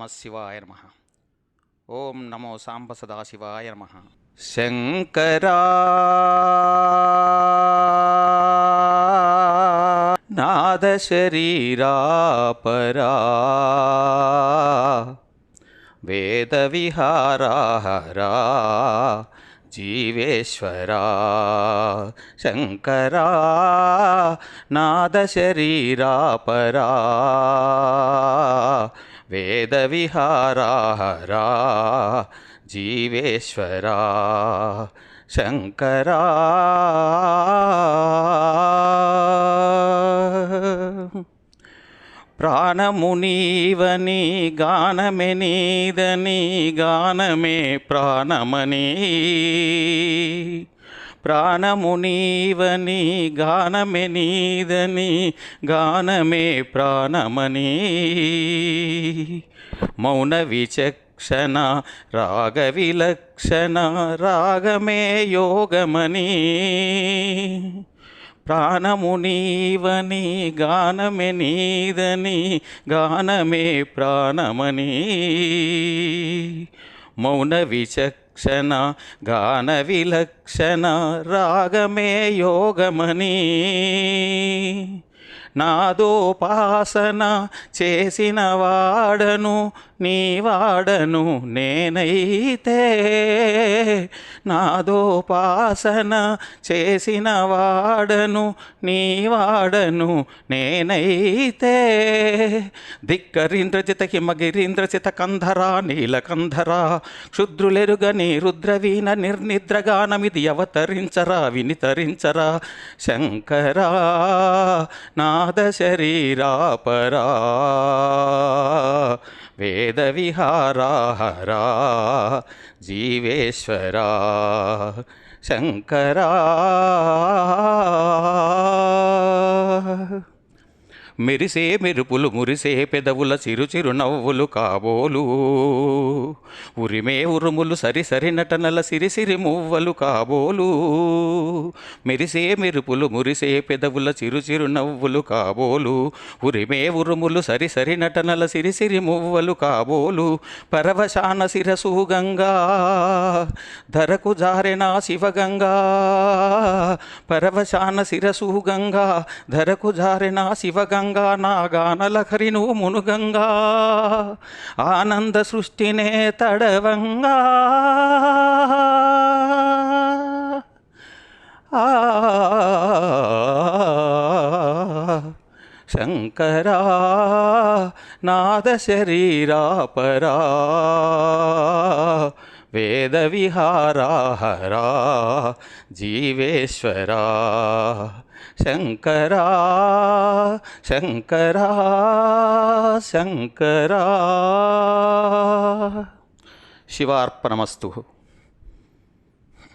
నమ శివాయ నమ ఓం నమో సాంబ సదాశివాయ నమ శంకరా నాద శరీరాపరా వేద విహారాహరా జీవేశ్వరా శంకరా నాద శరీరాపరా వేద విహారాహరా జీవేశ్వరా శంకరా ప్రాణమునీవని గానమే నీదని గానమే ప్రాణమనీ ప్రాణము నీవని గానమే నీదని గానమే ప్రాణమని. మౌన విచక్షణ రాగ విలక్షణ రాగమే యోగమని. ప్రాణము నీవని గానమే నీదని గానమే ప్రాణమని. మౌన విచక్షణ గాన విలక్షణ రాగమే యోగమని. నాదోపాసన చేసిన వాడను నీ వాడను నేనైతే నాదోపాసన చేసిన వాడను నీ వాడను నేనైతే. ధిక్కరీంద్రజిత హిమగిరీంద్రజిత కంధరా నీలకంధరా క్షుద్రులెరుగని రుద్రవీణ నిర్నిద్రగానమిది అవతరించరా వినితరించరా. శంకరా నాద శరీరాపరా వేద విహారాహరా జీవేశ్వరా శంకరా మెరిసే మెరుపులు మురిసే పెదవుల చిరు నవ్వులు కాబోలు. ఉరిమే ఉరుములు సరి సరి నటనల సిరిసిరి మువ్వలు కాబోలు. మెరిసే మెరుపులు మురిసే పెదవుల చిరు నవ్వులు కాబోలు. ఉరిమే ఉరుములు సరి సరి నటనల సిరిసిరి మువ్వలు కాబోలు. పరవశాన శిరసు గంగా ధరకు జారెనా శివగంగా పరవశాన శిరసు గంగా ధరకు జారెనా శివగంగా నా గానలహరి నువ్వు మునుగంగా ఆనంద సృష్టినే తడవంగా. శంకరా నాద శరీరాపరా. వేద విహారాహరా జీవేశ్వరా శంకరా శంకరా శంకరా శివార్పణమస్తు